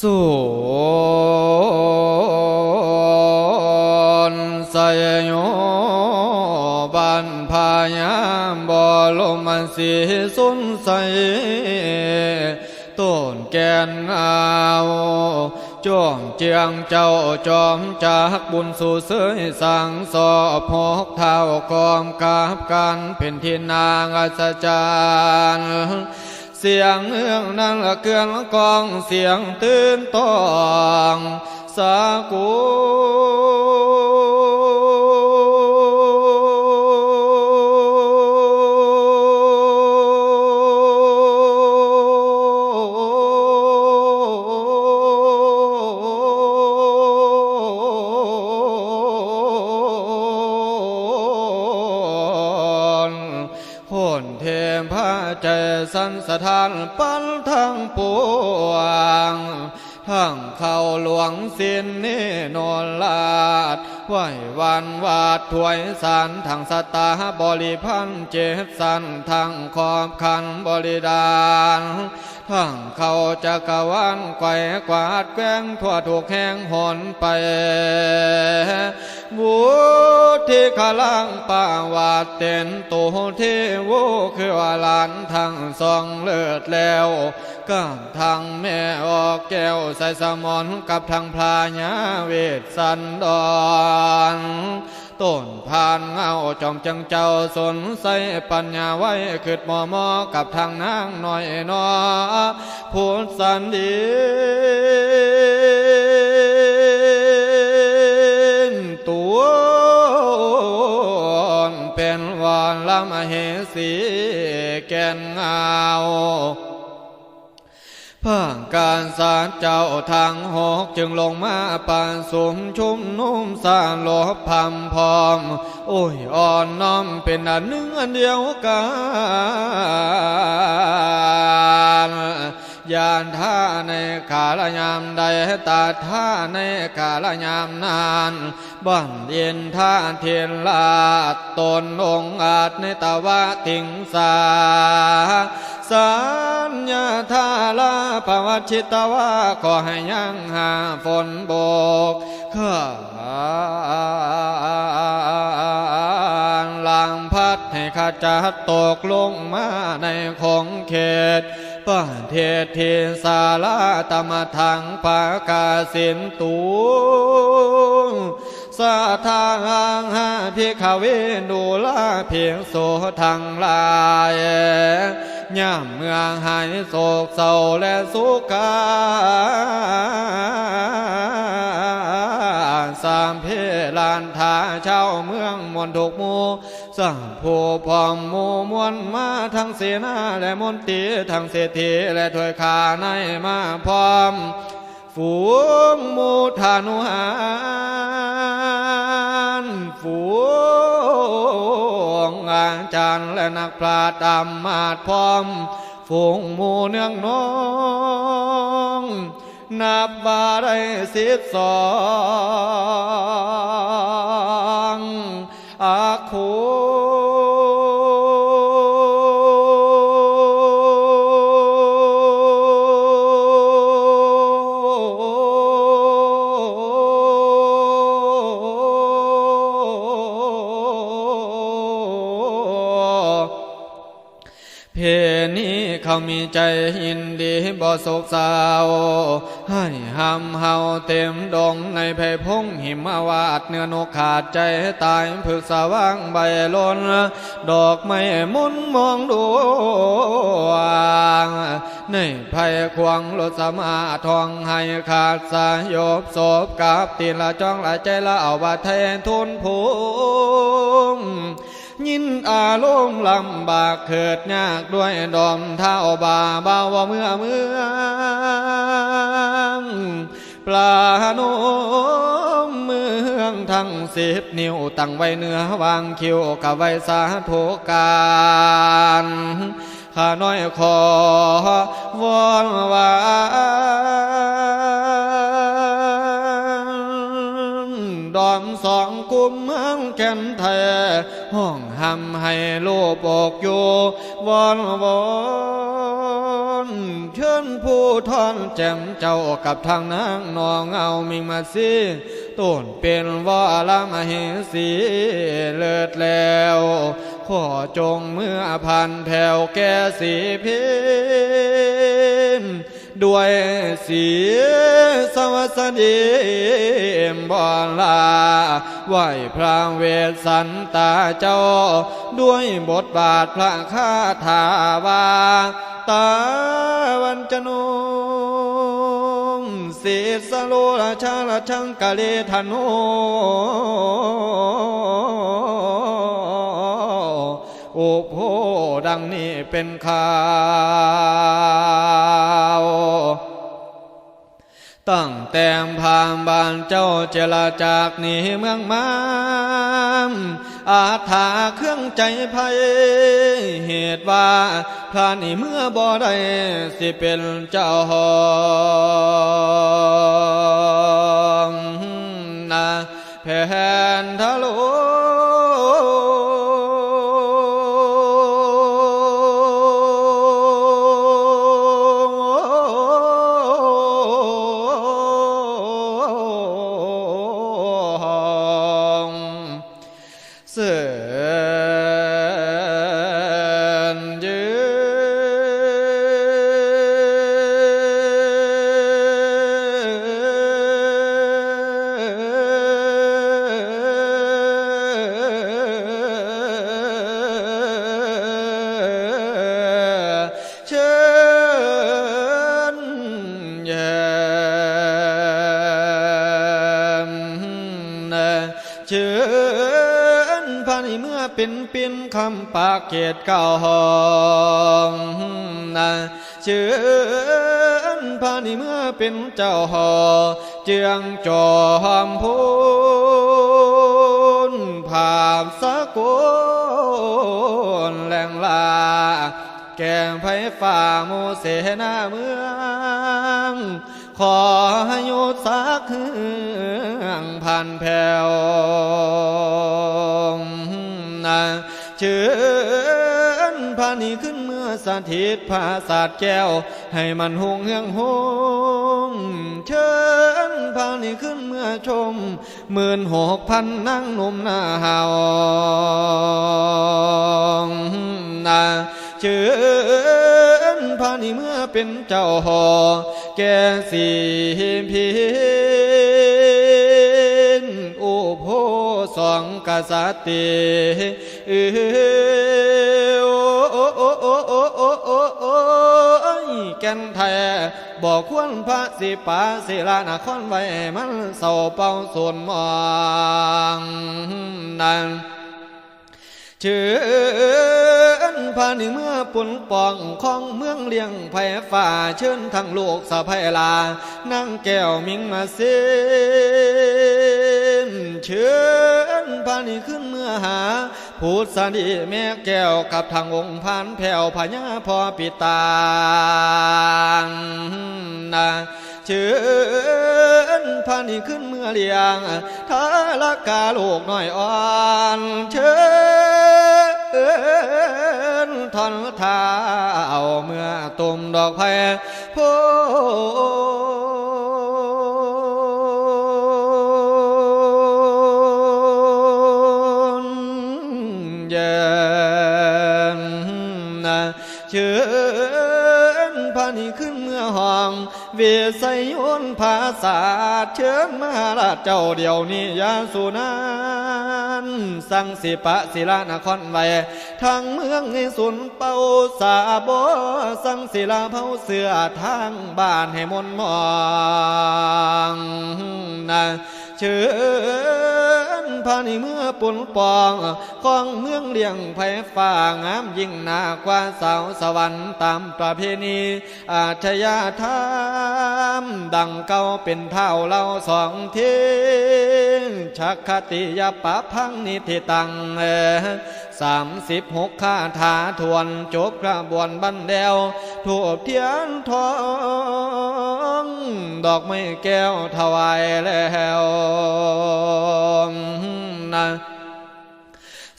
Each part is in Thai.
ส่วนส่โยบันพายามบ่ลมมันสีสุนใสต้นแกนเงาจ้วงเจียงเจ้าจอมจากบุญสู่เสยสังสอพกเท้ากอมกาบกันเป็นที่นางอัศจรรย์ เสียงเอื้องนั่นละเกลือนกองเสียงตื่นตองสากู สันสถานปันทั้งปวงทั้งเข้าหลวงสินนี่นนลาดไหววันวาดถวยสันทั้งสตาบริพันเจ็บสันทั้งขอบคันบริดานทั้งเขาจักรวาลไกวกวาดแกงทั่วถูกแห่งหอนไปวุฒิขลังป่าวาดเต็นตูที่วูคือว่าหลานทั้งสองเลิศแล้วก็ทางแม่ออกแก้วใส่สมอนกับทางพลายาเวทสันดอน ต้นพานเงาจอมจังเจ้าสนใสปัญญาไว้ขึ้นมอมอกับทางนางน้อยนอพูดสันดีตัวเป็นวานละมเหสีแก่นเงา ผ่างการสารเจ้าทางหอกจึงลงมาปานสมชุมนุ่มสารลบพำพร้อม โอ้ยอ่อนน้อมเป็นอันหนึ่งอันเดียวกัน ยานท่าในกาลยามใดตาท่าในกาลยามนานบ้านเย็นท่าเทียนลาดตนองอาจในตะวะติงสาสัญญาทาลาภวชิตวาขอให้ยังหาฝนโบกข้าลางพัดให้ขาจัดตกลงมาในของเขต ประเทศเทศาลาตมะทังปากาสินตูสาทางหาพิขเวดูลาเพียงโสทางลายย่ามเมืองหายโศกเศร้าและสุกาสามเพลานทาเช่าเมืองมนทุกมู สร้างผู้พร้อมหมูมวลมาทั้งเสนาและมนตรีทั้งเศรษฐีและถวยขาในมาพร้อม ฝูงมูธานุหารฝูงอาจารย์และนักปราชญ์ตามมาดพร้อม ฝูงมูเนืองน้องนับว่าได้สิบสอง เพนี้เขามีใจยินดีบ่โศกเศร้าให้หำเฮาเต็มดงในไผ่พงหิมาวาดเนื้อนกขาดใจตายผึกสว่างใบล้น ดอกไม้มุนมองดวงในไผ่ควงรถสมาทองให้ขาดสายบศพกับตีนละจ้องละใจละเอาบาแทนทุนผูง ยินอารมณ์ลำบากเกิดยากด้วยดอมเท้าบาเบาว่าเมื่อเมืองปลาโนมเมืองทั้งสิบนิ้วตั้งไว้เนื้อวางคิวกับไว้สาธุการข้าน้อยขอวอนวา มสองกุมเมืองแก่นแทห้องหำให้โลบอกอยู่วอนวอนเชิญผู้ทอนแจ่มเจ้ากับทางนางนองเอามิงมาซีต้นเป็นว่าลามเหสีเลิศแล้วขอจงเมื่อพันแผ่วแก่สีพิม ด้วยเสียสวัสดีบอลาไหวพระเวสสันตาเจ้า ด้วยบทบาทพระคาถาวาตาวันจนุมเศษสโลราชาราชังกะเลธโนโอ้โพดังนี้เป็นข่าวตั้งแต่มพามบานเจ้าเจรจากนีเมืองมามอาถาเครื่องใจภัย เหตุว่าพระนี่เมื่อบ่ได้สิเป็นเจ้าหองนะแผ่นทะโล เชิญพานิเมื่อเป็นปินคำปากเกตเก่าหองนะเชิญพานิเมื่อเป็นเจ้าหอเจืองจอมพูนภาพสะกลแหลงลาแกงไผ่ฝ่าหมูเสนาเมือง ขอหยุดสักเครื่องผ่านแผ่วนะเชิญพานีขึ้นเมื่อสถิตภาศาสตร์แก้ว ให้มันหงเฮืองหงเชิญพานีขึ้นเมื่อชมหมื่นหกพันนั่งนุ่มหน้าหาวนะ เชิญพานีเมื่อเป็นเจ้าหอ แก่สีพินโอ้โพสองกษัตริย์เออโอโอโอโอโอโอโอแก่นแท้บอกควรพระสิปาศิลานครไว้มันเศร้าเป่าส่วนมองนั้นเชิญ พานิเมื่อปุ่นปองของเมืองเลียงไผ่ฝ่าเชิญทั้งโลกสะพลา นั่งแก้วมิงมาเส้นเชิญพานิขึ้นเมื่อหาพูดสดีแม่แก้วกับทางองค์พานแผ่วพญาพอปิตางนะเชิญพานิขึ้นเมื่อเลียงทาลกาลูกน้อยอ่อนเชิญ นทอนเท้าเมื่อตุ่มดอกไผ่โพเย็นนะเชิญพานิขึ้นเมื่อห้อง เวสยยนภาษาเชิญมาลาเจ้าเดียวนี้ยาสุนา นสั่งสิปะศิลานครไว้ทางเมืองให้สุนเป่าสาบอสั่งศิลาเผาเสือทางบ้านให้มนมองนะ เชิญพานิเมื่อปุ่นปองของเมืองเลียงไผ่ฟ้างามยิ่งนากว่าสาวสวรรค์ตามประเพณี อาชญาธรรมดังเก่าเป็นเท่าเราสองเทีชักคติยปะพังนิธิตังเอสามสิบหกคาถาทวนจบกระบวนบันเดวถูกเทียนทอง ดอกไม้แก้วถวายแล้วนะ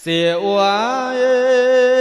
เสียอวาย